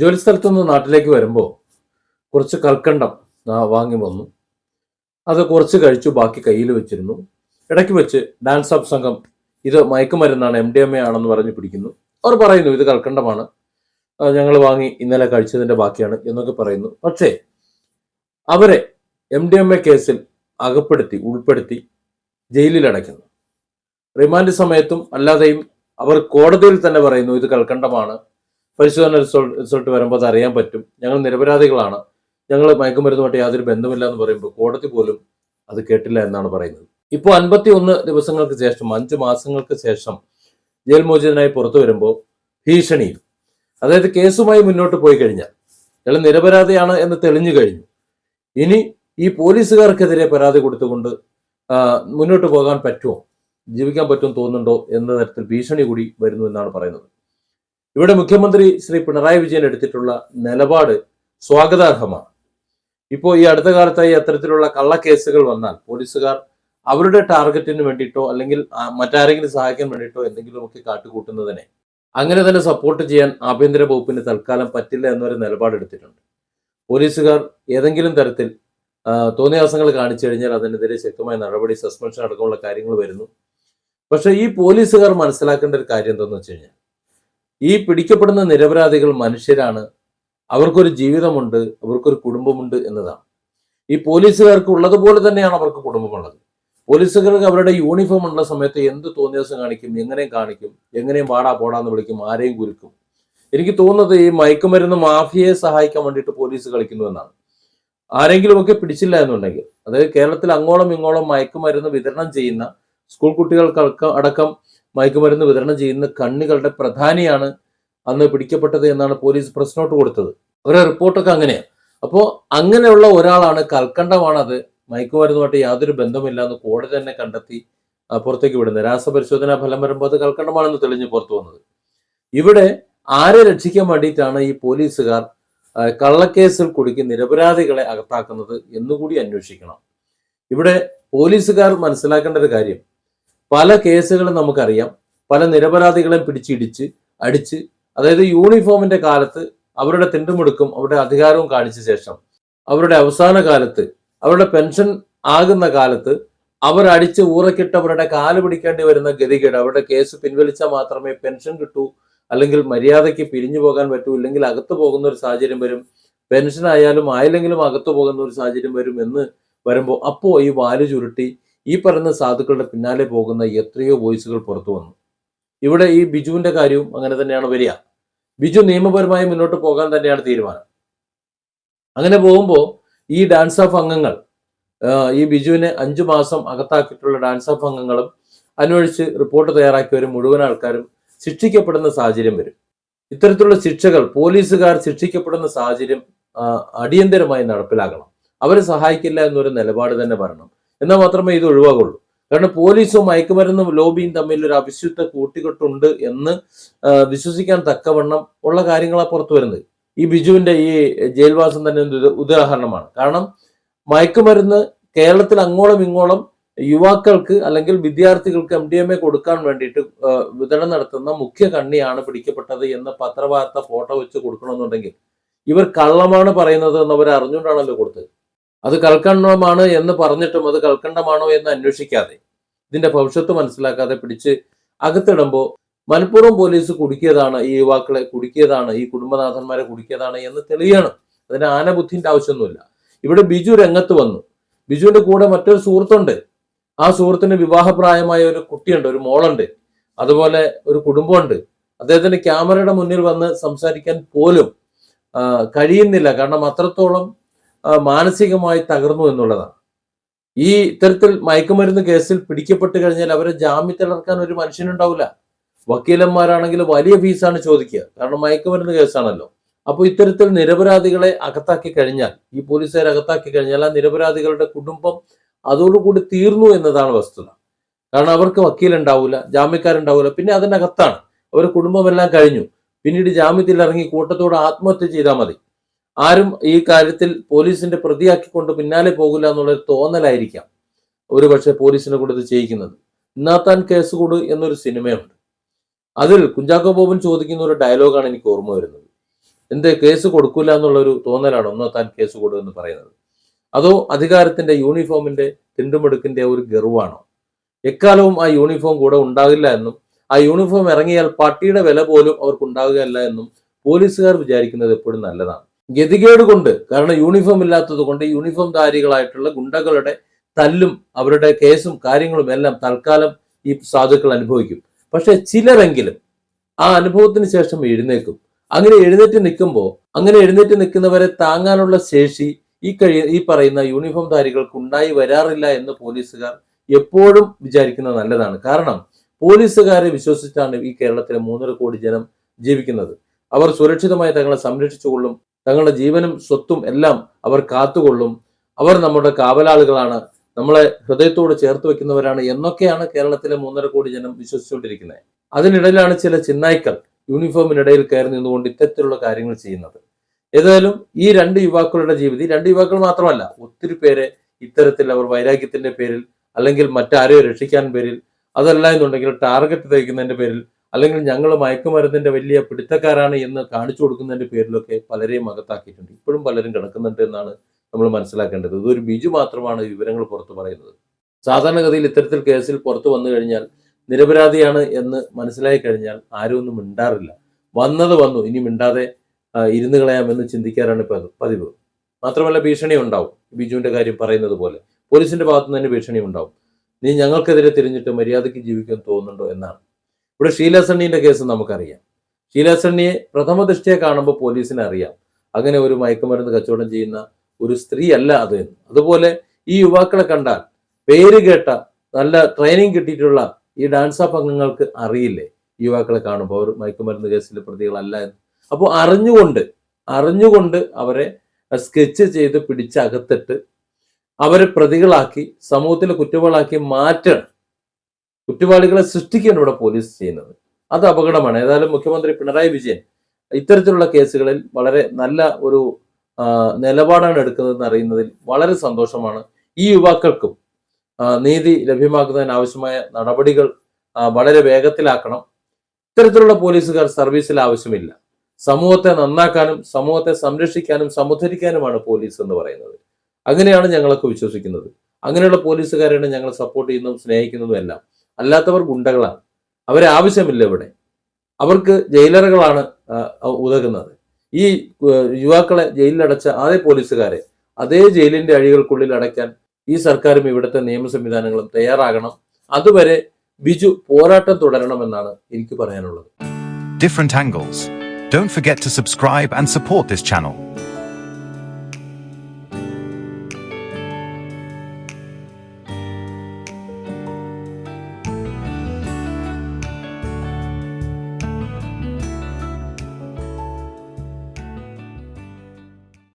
ജോലി സ്ഥലത്തുനിന്ന് നാട്ടിലേക്ക് വരുമ്പോൾ കുറച്ച് കൽക്കണ്ടം വാങ്ങി വന്നു. അത് കുറച്ച് കഴിച്ചു ബാക്കി കയ്യിൽ വെച്ചിരുന്നു. ഇടയ്ക്ക് വെച്ച് ഡാൻസ് ഓഫ് സംഘം ഇത് മയക്കുമരുന്നാണ് എം ഡി എം എ ആണെന്ന് പറഞ്ഞ് പിടിക്കുന്നു. അവർ പറയുന്നു ഇത് കൽക്കണ്ടമാണ്. ഞങ്ങൾ വാങ്ങി ഇന്നലെ കഴിച്ചതിന്റെ ബാക്കിയാണ് എന്നൊക്കെ പറയുന്നു. പക്ഷേ അവരെ എം ഡി എം എ കേസിൽ അകപ്പെടുത്തി ഉൾപ്പെടുത്തി ജയിലിൽ അടയ്ക്കുന്നു. റിമാൻഡ് സമയത്തും അല്ലാതെയും അവർ കോടതിയിൽ തന്നെ പറയുന്നു ഇത് കൽക്കണ്ടമാണ്. പരിശോധന റിസൾട്ട് റിസൾട്ട് വരുമ്പോൾ അത് അറിയാൻ പറ്റും. ഞങ്ങൾ നിരപരാധികളാണ്. ഞങ്ങൾ മയക്കുമരുന്നുമായിട്ട് യാതൊരു ബന്ധമില്ല എന്ന് പറയുമ്പോൾ കോടതി പോലും അത് കേട്ടില്ല എന്നാണ് പറയുന്നത്. ഇപ്പോൾ അൻപത്തി ഒന്ന് ദിവസങ്ങൾക്ക് ശേഷം അഞ്ച് മാസങ്ങൾക്ക് ശേഷം ജയിൽ മോചിതനായി പുറത്തു വരുമ്പോൾ ഭീഷണിയും അതായത് കേസുമായി മുന്നോട്ട് പോയി കഴിഞ്ഞാൽ ഇയാൾ നിരപരാധിയാണ് എന്ന് തെളിഞ്ഞു കഴിഞ്ഞു. ഇനി ഈ പോലീസുകാർക്കെതിരെ പരാതി കൊടുത്തുകൊണ്ട് മുന്നോട്ട് പോകാൻ പറ്റുമോ? ജീവിക്കാൻ പറ്റും തോന്നുന്നുണ്ടോ എന്ന തരത്തിൽ ഭീഷണി കൂടി വരുന്നു എന്നാണ് പറയുന്നത്. ഇവിടെ മുഖ്യമന്ത്രി ശ്രീ പിണറായി വിജയൻ എടുത്തിട്ടുള്ള നിലപാട് സ്വാഗതാർഹമാണ്. ഇപ്പോൾ ഈ അടുത്ത കാലത്തായി അത്തരത്തിലുള്ള കള്ളക്കേസുകൾ വന്നാൽ പോലീസുകാർ അവരുടെ ടാർഗറ്റിന് വേണ്ടിയിട്ടോ അല്ലെങ്കിൽ മറ്റാരെങ്കിലും സഹായിക്കാൻ വേണ്ടിയിട്ടോ എന്തെങ്കിലുമൊക്കെ കാട്ടുകൂട്ടുന്നതിനെ അങ്ങനെ തന്നെ സപ്പോർട്ട് ചെയ്യാൻ ആഭ്യന്തര വകുപ്പിന് തൽക്കാലം പറ്റില്ല എന്നൊരു നിലപാടെടുത്തിട്ടുണ്ട് പോലീസുകാർ ഏതെങ്കിലും തരത്തിൽ തോന്നിയാസങ്ങൾ കാണിച്ചു കഴിഞ്ഞാൽ അതിനെതിരെ ശക്തമായ നടപടി സസ്പെൻഷൻ അടക്കമുള്ള കാര്യങ്ങൾ വരുന്നു. പക്ഷേ ഈ പോലീസുകാർ മനസ്സിലാക്കേണ്ട ഒരു കാര്യം എന്താണെന്ന് വെച്ച് കഴിഞ്ഞാൽ ഈ പിടിക്കപ്പെടുന്ന നിരപരാധികൾ മനുഷ്യരാണ്. അവർക്കൊരു ജീവിതമുണ്ട് അവർക്കൊരു കുടുംബമുണ്ട് എന്നതാണ്. ഈ പോലീസുകാർക്ക് ഉള്ളതുപോലെ തന്നെയാണ് അവർക്ക് കുടുംബമുള്ളത്. പോലീസുകാർക്ക് അവരുടെ യൂണിഫോം ഉള്ള സമയത്ത് എന്ത് തോന്നിയാസം കാണിക്കും എങ്ങനെയും കാണിക്കും എങ്ങനെയും വാടാ പോടാന്ന് വിളിക്കും ആരെയും കുരുക്കും. എനിക്ക് തോന്നുന്നത് ഈ മയക്കുമരുന്ന് മാഫിയയെ സഹായിക്കാൻ വേണ്ടിയിട്ട് പോലീസ് കളിക്കുന്നു എന്നാണ്. ആരെങ്കിലുമൊക്കെ പിടിച്ചില്ല എന്നുണ്ടെങ്കിൽ അതായത് കേരളത്തിൽ അങ്ങോളം ഇങ്ങോളം മയക്കുമരുന്ന് വിതരണം ചെയ്യുന്ന സ്കൂൾ കുട്ടികൾക്ക് അടക്കം മയക്കുമരുന്ന് വിതരണം ചെയ്യുന്ന കണ്ണികളുടെ പ്രധാനിയാണ് അന്ന് പിടിക്കപ്പെട്ടത് എന്നാണ് പോലീസ് പ്രസ് നോട്ട് കൊടുത്തത്. അവരുടെ റിപ്പോർട്ടൊക്കെ അങ്ങനെയാണ് അപ്പോൾ അങ്ങനെയുള്ള ഒരാളാണ് കൽക്കണ്ടമാണത്. മയക്കുമരുന്നുമായിട്ട് യാതൊരു ബന്ധമില്ല എന്ന് കോടതി തന്നെ കണ്ടെത്തി പുറത്തേക്ക് വിടുന്നത്. രാസപരിശോധനാ ഫലം വരുമ്പോൾ അത് കൽക്കണ്ടമാണെന്ന് തെളിഞ്ഞു പുറത്തു വന്നത്. ഇവിടെ ആരെ രക്ഷിക്കാൻ വേണ്ടിയിട്ടാണ് ഈ പോലീസുകാർ കള്ളക്കേസിൽ കുടുക്കി നിരപരാധികളെ അകത്താക്കുന്നത് എന്നുകൂടി അന്വേഷിക്കണം. ഇവിടെ പോലീസുകാർ മനസ്സിലാക്കേണ്ട ഒരു കാര്യം പല കേസുകളും നമുക്കറിയാം. പല നിരപരാധികളെയും പിടിച്ചിടിച്ച് അടിച്ച് അതായത് യൂണിഫോമിന്റെ കാലത്ത് അവരുടെ തിണ്ടുമുടുക്കും അവരുടെ അധികാരവും കാണിച്ച ശേഷം അവരുടെ അവസാന കാലത്ത് അവരുടെ പെൻഷൻ ആകുന്ന കാലത്ത് അവർ അടിച്ച് ഊറക്കിട്ടവരുടെ കാൽ പിടിക്കേണ്ടി വരുന്ന ഗതികേട് അവരുടെ കേസ് പിൻവലിച്ചാൽ മാത്രമേ പെൻഷൻ കിട്ടൂ അല്ലെങ്കിൽ മര്യാദയ്ക്ക് പിരിഞ്ഞു പോകാൻ പറ്റൂ ഇല്ലെങ്കിൽ അകത്തു പോകുന്ന ഒരു സാഹചര്യം വരും. പെൻഷൻ ആയാലും ആയില്ലെങ്കിലും അകത്തു പോകുന്ന ഒരു സാഹചര്യം വരും എന്ന് വരുമ്പോൾ അപ്പോൾ ഈ വാൽ ചുരുട്ടി ഈ പറയുന്ന സാധുക്കളുടെ പിന്നാലെ പോകുന്ന എത്രയോ വോയിസുകൾ പുറത്തു വന്നു. ഇവിടെ ഈ ബിജുവിന്റെ കാര്യവും അങ്ങനെ തന്നെയാണ് വരിക. ബിജു നിയമപരമായി മുന്നോട്ട് പോകാൻ തന്നെയാണ് തീരുമാനം. അങ്ങനെ പോകുമ്പോൾ ഈ ഡാൻസ് ഓഫ് അംഗങ്ങൾ ഈ ബിജുവിനെ അഞ്ചു മാസം അകത്താക്കിയിട്ടുള്ള ഡാൻസ് ഓഫ് അംഗങ്ങളും അന്വേഷിച്ച് റിപ്പോർട്ട് തയ്യാറാക്കിയവരും മുഴുവൻ ആൾക്കാരും ശിക്ഷിക്കപ്പെടുന്ന സാഹചര്യം വരും. ഇത്തരത്തിലുള്ള ശിക്ഷകൾ പോലീസുകാർ ശിക്ഷിക്കപ്പെടുന്ന സാഹചര്യം അടിയന്തരമായി നടപ്പിലാക്കണം അവരെ സഹായിക്കില്ല എന്നൊരു നിലപാട് തന്നെ വരണം. എന്നാൽ മാത്രമേ ഇത് ഒഴിവാകുള്ളൂ. കാരണം പോലീസും മയക്കുമരുന്നും ലോബിയും തമ്മിൽ ഒരു അവിശുദ്ധ കൂട്ടിക്കെട്ടുണ്ട് എന്ന് വിശ്വസിക്കാൻ തക്കവണ്ണം ഉള്ള കാര്യങ്ങളാണ് പുറത്തു വരുന്നത്. ഈ ബിജുവിന്റെ ഈ ജയിൽവാസം തന്നെ ഉദാഹരണമാണ്. കാരണം മയക്കുമരുന്ന് കേരളത്തിൽ അങ്ങോളം ഇങ്ങോളം യുവാക്കൾക്ക് അല്ലെങ്കിൽ വിദ്യാർത്ഥികൾക്ക് എം ഡി എം എ കൊടുക്കാൻ വേണ്ടിയിട്ട് വിതരണം നടത്തുന്ന മുഖ്യ കണ്ണിയാണ് പിടിക്കപ്പെട്ടത് എന്ന പത്രവാർത്ത ഫോട്ടോ വെച്ച് കൊടുക്കണമെന്നുണ്ടെങ്കിൽ ഇവർ കള്ളമാണ് പറയുന്നത് എന്നവർ അറിഞ്ഞുകൊണ്ടാണല്ലോ കൊടുത്തത്. അത് കൽക്കണ്ടമാണ് എന്ന് പറഞ്ഞിട്ടും അത് കൽക്കണ്ടമാണോ എന്ന് അന്വേഷിക്കാതെ ഇതിന്റെ ഭവിഷ്യത്ത് മനസ്സിലാക്കാതെ പിടിച്ച് അകത്തിടുമ്പോൾ മലപ്പുറം പോലീസ് കുടുക്കിയതാണ് ഈ യുവാക്കളെ കുടുക്കിയതാണ് ഈ കുടുംബനാഥന്മാരെ കുടുക്കിയതാണ് എന്ന് തെളിയണം. അതിന് ആനബുദ്ധിന്റെ ആവശ്യമൊന്നുമില്ല. ഇവിടെ ബിജു രംഗത്ത് വന്നു. ബിജുവിന്റെ കൂടെ മറ്റൊരു സുഹൃത്തുണ്ട്. ആ സുഹൃത്തിന് വിവാഹപ്രായമായ ഒരു കുട്ടിയുണ്ട് ഒരു മോളുണ്ട്. അതുപോലെ ഒരു കുടുംബമുണ്ട്. അദ്ദേഹത്തിന്റെ ക്യാമറയുടെ മുന്നിൽ വന്ന് സംസാരിക്കാൻ പോലും കഴിയുന്നില്ല. കാരണം അത്രത്തോളം മാനസികമായി തകർന്നു എന്നുള്ളതാണ്. ഈ ഇത്തരത്തിൽ മയക്കുമരുന്ന് കേസിൽ പിടിക്കപ്പെട്ട് കഴിഞ്ഞാൽ അവരെ ജാമ്യത്തിലിറക്കാൻ ഒരു മനുഷ്യനുണ്ടാവില്ല. വക്കീലന്മാരാണെങ്കിൽ വലിയ ഫീസാണ് ചോദിക്കുക. കാരണം മയക്കുമരുന്ന് കേസാണല്ലോ. അപ്പോൾ ഇത്തരത്തിൽ നിരപരാധികളെ അകത്താക്കി കഴിഞ്ഞാൽ ഈ പോലീസുകാരെ അകത്താക്കി കഴിഞ്ഞാൽ ആ നിരപരാധികളുടെ കുടുംബം അതോടുകൂടി തീർന്നു എന്നതാണ് വസ്തുത. കാരണം അവർക്ക് വക്കീലുണ്ടാവില്ല ജാമ്യക്കാരുണ്ടാവില്ല. പിന്നെ അതിനകത്താണ്. അവരുടെ കുടുംബമെല്ലാം കഴിഞ്ഞു. പിന്നീട് ജാമ്യത്തിൽ ഇറങ്ങി കൂട്ടത്തോട് ആത്മഹത്യ ചെയ്താൽ മതി. ആരും ഈ കാര്യത്തിൽ പോലീസിന്റെ പ്രതിയാക്കിക്കൊണ്ട് പിന്നാലെ പോകില്ല എന്നുള്ളൊരു തോന്നലായിരിക്കാം. ഒരു പക്ഷേ പോലീസിനെ കൂടെ ഇത് ചെയ്യിക്കുന്നത്. ഇന്നാത്താൻ കേസ് കൂട് എന്നൊരു സിനിമയുണ്ട്. അതിൽ കുഞ്ചാക്കോ ബോബൻ ചോദിക്കുന്ന ഒരു ഡയലോഗാണ് എനിക്ക് ഓർമ്മ വരുന്നത്. എന്ത് കേസ് കൊടുക്കൂല എന്നുള്ളൊരു തോന്നലാണ് ഒന്നാത്താൻ കേസ് കൊടു എന്ന് പറയുന്നത്. അതോ അധികാരത്തിന്റെ യൂണിഫോമിന്റെ തിണ്ടുമെടുക്കിന്റെ ഒരു ഗർവാണോ എക്കാലവും ആ യൂണിഫോം കൂടെ ഉണ്ടാകില്ല എന്നും ആ യൂണിഫോം ഇറങ്ങിയാൽ പട്ടിയുടെ വില പോലും അവർക്ക് ഉണ്ടാകുകയല്ല എന്നും പോലീസുകാർ വിചാരിക്കുന്നത് എപ്പോഴും നല്ലതാണ്. ഗതികേട് കൊണ്ട് കാരണം യൂണിഫോം ഇല്ലാത്തത് കൊണ്ട് യൂണിഫോം ധാരികളായിട്ടുള്ള ഗുണ്ടകളുടെ തല്ലും അവരുടെ കേസും കാര്യങ്ങളും എല്ലാം തൽക്കാലം ഈ സാധുക്കൾ അനുഭവിക്കും. പക്ഷെ ചിലരെങ്കിലും ആ അനുഭവത്തിന് ശേഷം എഴുന്നേക്കും അങ്ങനെ എഴുന്നേറ്റ് നിൽക്കുമ്പോൾ അങ്ങനെ എഴുന്നേറ്റ് നിൽക്കുന്നവരെ താങ്ങാനുള്ള ശേഷി ഈ കഴിയ ഈ പറയുന്ന യൂണിഫോം ധാരികൾക്ക് ഉണ്ടായി വരാറില്ല എന്ന് പോലീസുകാർ എപ്പോഴും വിചാരിക്കുന്നത് നല്ലതാണ്. കാരണം പോലീസുകാരെ വിശ്വസിച്ചാണ് ഈ കേരളത്തിലെ മൂന്നര കോടി ജനം ജീവിക്കുന്നത്. അവർ സുരക്ഷിതമായി തങ്ങളെ സംരക്ഷിച്ചുകൊള്ളും തങ്ങളുടെ ജീവനും സ്വത്തും എല്ലാം അവർ കാത്തുകൊള്ളും. അവർ നമ്മുടെ കാവലാളുകളാണ്. നമ്മളെ ഹൃദയത്തോട് ചേർത്ത് വെക്കുന്നവരാണ് എന്നൊക്കെയാണ് കേരളത്തിലെ മൂന്നര കോടി ജനം വിശ്വസിച്ചുകൊണ്ടിരിക്കുന്നത്. അതിനിടയിലാണ് ചില ചിന്നായ്ക്കൾ യൂണിഫോമിനിടയിൽ കയറി നിന്നുകൊണ്ട് ഇത്തരത്തിലുള്ള കാര്യങ്ങൾ ചെയ്യുന്നത്. ഏതായാലും ഈ രണ്ട് യുവാക്കളുടെ ജീവിതം രണ്ട് യുവാക്കൾ മാത്രമല്ല ഒത്തിരി പേരെ ഇത്തരത്തിൽ അവർ വൈരാഗ്യത്തിന്റെ പേരിൽ അല്ലെങ്കിൽ മറ്റാരെയോ രക്ഷിക്കാൻ പേരിൽ അതല്ല എന്നുണ്ടെങ്കിൽ ടാർഗറ്റ് തയ്ക്കുന്നതിന്റെ പേരിൽ അല്ലെങ്കിൽ ഞങ്ങൾ മയക്കുമരുന്നിന്റെ വലിയ പിടുത്തക്കാരാണ് എന്ന് കാണിച്ചു കൊടുക്കുന്നതിന്റെ പേരിലൊക്കെ പലരെയും അകത്താക്കിയിട്ടുണ്ട്. ഇപ്പോഴും പലരും കിടക്കുന്നുണ്ട് എന്നാണ് നമ്മൾ മനസ്സിലാക്കേണ്ടത്. ഇതൊരു ബിജു മാത്രമാണ് വിവരങ്ങൾ പുറത്തു പറയുന്നത്. സാധാരണഗതിയിൽ ഇത്തരത്തിൽ കേസിൽ പുറത്തു വന്നു കഴിഞ്ഞാൽ നിരപരാധിയാണ് എന്ന് മനസ്സിലായി കഴിഞ്ഞാൽ ആരും ഒന്നും മിണ്ടാറില്ല. വന്നത് വന്നു ഇനി മിണ്ടാതെ ഇരുന്ന് കളയാമെന്ന് ചിന്തിക്കാറാണ് ഇപ്പൊ പതിവ്. മാത്രമല്ല ഭീഷണി ഉണ്ടാവും. ബിജുവിന്റെ കാര്യം പറയുന്നത് പോലെ. പോലീസിന്റെ ഭാഗത്തുനിന്ന് തന്നെ ഭീഷണി ഉണ്ടാവും. നീ ഞങ്ങൾക്കെതിരെ തിരിഞ്ഞിട്ട് മര്യാദയ്ക്ക് ജീവിക്കാൻ തോന്നുന്നുണ്ടോ എന്നാണ്. ഇവിടെ ഷീല സണ്ണിന്റെ കേസ് നമുക്കറിയാം. ഷീല സണ്ണിയെ പ്രഥമ ദൃഷ്ടിയെ കാണുമ്പോൾ പോലീസിനെ അറിയാം. അങ്ങനെ ഒരു മയക്കുമരുന്ന് കച്ചവടം ചെയ്യുന്ന ഒരു സ്ത്രീ അല്ല അത് അതുപോലെ ഈ യുവാക്കളെ കണ്ടാൽ പേര് കേട്ട നല്ല ട്രെയിനിങ് കിട്ടിയിട്ടുള്ള ഈ ഡാൻസ് ഓഫ് അംഗങ്ങൾക്ക് അറിയില്ലേ? യുവാക്കളെ കാണുമ്പോൾ അവർ മയക്കുമരുന്ന് കേസിലെ പ്രതികളല്ല എന്ന്. അപ്പോൾ അറിഞ്ഞുകൊണ്ട് അറിഞ്ഞുകൊണ്ട് അവരെ സ്കെച്ച് ചെയ്ത് പിടിച്ചകത്തിട്ട് അവരെ പ്രതികളാക്കി സമൂഹത്തിലെ കുറ്റവാളാക്കി മാറ്റണം. കുറ്റവാളികളെ സൃഷ്ടിക്കുകയാണ് ഇവിടെ പോലീസ് ചെയ്യുന്നത്. അത് അപകടമാണ്. ഏതായാലും മുഖ്യമന്ത്രി പിണറായി വിജയൻ ഇത്തരത്തിലുള്ള കേസുകളിൽ വളരെ നല്ല ഒരു നിലപാടാണ് എടുക്കുന്നതെന്ന് അറിയുന്നതിൽ വളരെ സന്തോഷമാണ്. ഈ യുവാക്കൾക്കും നീതി ലഭ്യമാക്കുന്നതിന് ആവശ്യമായ നടപടികൾ വളരെ വേഗത്തിലാക്കണം. ഇത്തരത്തിലുള്ള പോലീസുകാർ സർവീസിൽ ആവശ്യമില്ല. സമൂഹത്തെ നന്നാക്കാനും സമൂഹത്തെ സംരക്ഷിക്കാനും സമുദ്ധരിക്കാനുമാണ് പോലീസ് എന്ന് പറയുന്നത്. അങ്ങനെയാണ് ഞങ്ങളൊക്കെ വിശ്വസിക്കുന്നത്. അങ്ങനെയുള്ള പോലീസുകാരെയാണ് ഞങ്ങൾ സപ്പോർട്ട് ചെയ്യുന്നതും സ്നേഹിക്കുന്നതും എല്ലാം. അല്ലാത്തവർ ഗുണ്ടകളാണ്. അവരെ ആവശ്യമില്ല ഇവിടെ. അവർക്ക് ജയിലറുകളാണ് ഉതകുന്നത്. ഈ യുവാക്കളെ ജയിലിലടച്ച അതേ പോലീസുകാരെ അതേ ജയിലിന്റെ അഴികൾക്കുള്ളിൽ അടയ്ക്കാൻ ഈ സർക്കാരും ഇവിടുത്തെ നിയമ സംവിധാനങ്ങളും തയ്യാറാകണം. അതുവരെ ബിജു പോരാട്ടം തുടരണമെന്നാണ് എനിക്ക് പറയാനുള്ളത്. Different angles. Don't forget to subscribe and support this channel.